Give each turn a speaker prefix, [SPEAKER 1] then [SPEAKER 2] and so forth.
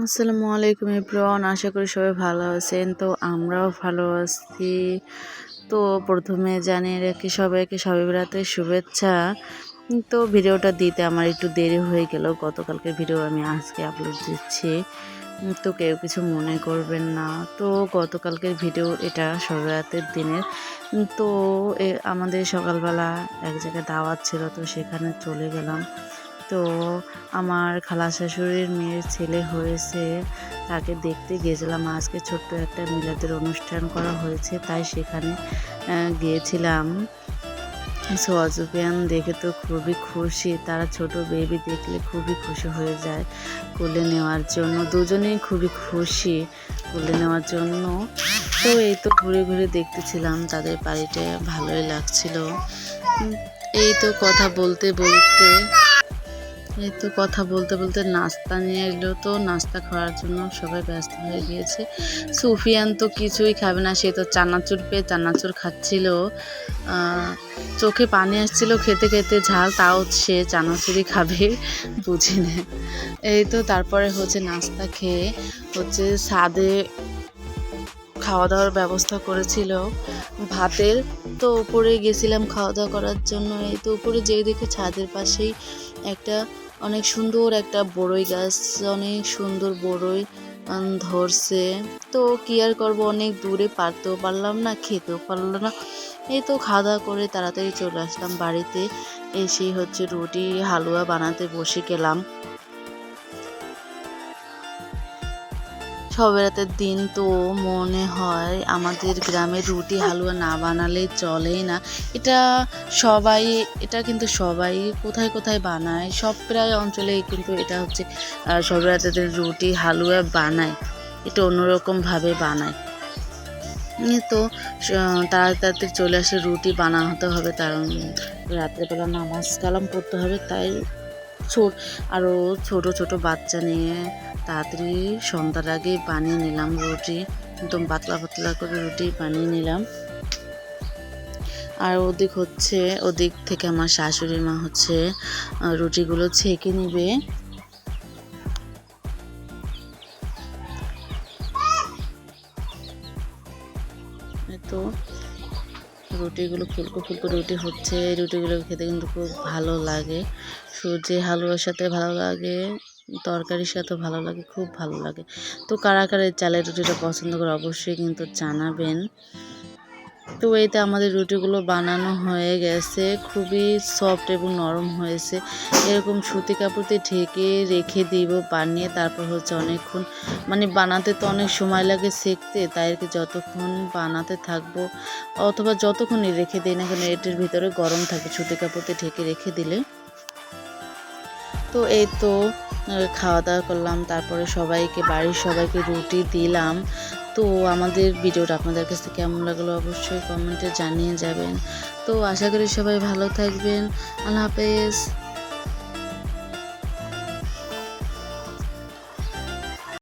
[SPEAKER 1] আসসালামু আলাইকুম এভরিওয়ান, আশা করি সবাই ভালো আছেন। তো আমরাও ভালো আছি। তো প্রথমে জানিয়ে রাখি সবাইকে সবাই বেড়াতে শুভেচ্ছা। তো ভিডিওটা দিতে আমার একটু দেরি হয়ে গেল। গতকালকে ভিডিও আমি আজকে আপলোড দিচ্ছি। তো কেউ কিছু মনে করবেন না। তো গতকালকের ভিডিও এটা সবেরাতের দিনের তো আমাদের সকালবেলা এক জায়গায় দাওয়াত ছিল, তো সেখানে চলে গেলাম। তো আমার খালা শাশুড়ির মেয়ের ছেলে হয়েছে, তাকে দেখতে গিয়েছিলাম। আজকে ছোট্ট একটা মিলাদের অনুষ্ঠান করা হয়েছে, তাই সেখানে গিয়েছিলাম। সোয়াজুপিয়ান দেখে তো খুবই খুশি, তারা ছোট বেবি দেখলে খুবই খুশি হয়ে যায় কোলে নেওয়ার জন্য। দুজনেই খুবই খুশি কোলে নেওয়ার জন্য। তো এই তো ঘুরে ঘুরে দেখতেছিলাম, তাদের বাড়িটা ভালোই লাগছিল। এই তো কথা বলতে বলতে এই তো কথা বলতে বলতে নাস্তা নিয়ে এলো তো, নাস্তা খাওয়ার জন্য সবাই ব্যস্ত হয়ে গিয়েছে। সুফিয়ান তো কিছুই খাবে না, সে তো চানাচুর পেয়ে চানাচুর খাচ্ছিল। চোখে পানি আসছিল, খেতে খেতে ঝাল, তাও সে চানাচুরি খাবে বুঝি না এই তো তারপরে হচ্ছে নাস্তা খেয়ে হচ্ছে ছাদে খাওয়া দাওয়ার ব্যবস্থা করেছিল। ভাতের তো উপরে গেছিলাম খাওয়া দাওয়া করার জন্য। এই তো উপরে যেই দেখে ছাদের পাশেই একটা অনেক সুন্দর একটা বড়ই গাছ, অনেক সুন্দর বড়ই ধরছে। তো কি আর করব, অনেক দূরে পারতেও পারলাম না, খেতেও পারলাম না। এই তো খাওয়া দাওয়া করে তাড়াতাড়ি চলে আসলাম বাড়িতে। এসেই হচ্ছে রুটি, হালুয়া বানাতে বসে গেলাম। সবেরাতের দিন তো মনে হয় আমাদের গ্রামে রুটি, হালুয়া না বানালে চলেই না। এটা সবাই, এটা কিন্তু সবাই কোথায় কোথায় বানায়, সব প্রায় অঞ্চলে কিন্তু এটা হচ্ছে সবেরাতের দিন রুটি, হালুয়া বানায়, এটা অন্যরকমভাবে বানায়। তো তাড়াতাড়ি চলে আসে রুটি বানাতে হবে, কারণ রাত্রেবেলা নামাজ কালাম পড়তে হবে, তাই ছোট আরও ছোট ছোট বাচ্চা নিয়ে তাড়াতাড়ি সন্ধ্যার আগে বানিয়ে নিলাম রুটি। একদম পাতলা পাতলা করে রুটি বানিয়ে নিলাম। আর ওদিক হচ্ছে, ওদিক থেকে আমার শাশুড়ি মা হচ্ছে রুটিগুলো ছেঁকে নিবে। তো। রুটিগুলো ফুলকো ফুলকো রুটি হচ্ছে রুটিগুলো খেতে কিন্তু খুব ভালো লাগে। সুজি, হালুয়ার সাথে ভালো লাগে, তরকারির সাথে ভালো লাগে, খুব ভালো লাগে। তো কারা কারা চালের রুটিটা পছন্দ করে অবশ্যই কিন্তু জানাবেন। তো এইতে আমাদের রুটিগুলো বানানো হয়ে গেছে। খুবই সফট এবং নরম হয়েছে। এরকম সুতি কাপড় দিয়ে ঢেকে রেখে দিব বানিয়ে, তারপর হচ্ছে অনেকক্ষণ। মানে বানাতে তো অনেক সময় লাগে সেকতে, তাই আর কি যতক্ষণ বানাতে থাকব, অথবা যতক্ষণই রেখে দিই না কেন, এটির ভিতরে গরম থাকে সুতি কাপড় দিয়ে ঢেকে রেখে দিলে। তো এই তো খাওয়া দাওয়া করলাম, তারপরে সবাইকে, বাড়ির সবাইকে রুটি দিলাম। তো আমাদের ভিডিওটা আপনাদের কাছে কেমন লাগল অবশ্যই কমেন্টে জানিয়ে যাবেন। তো আশা করি সবাই ভালো থাকবেন। আল্লাহ হাফেজ।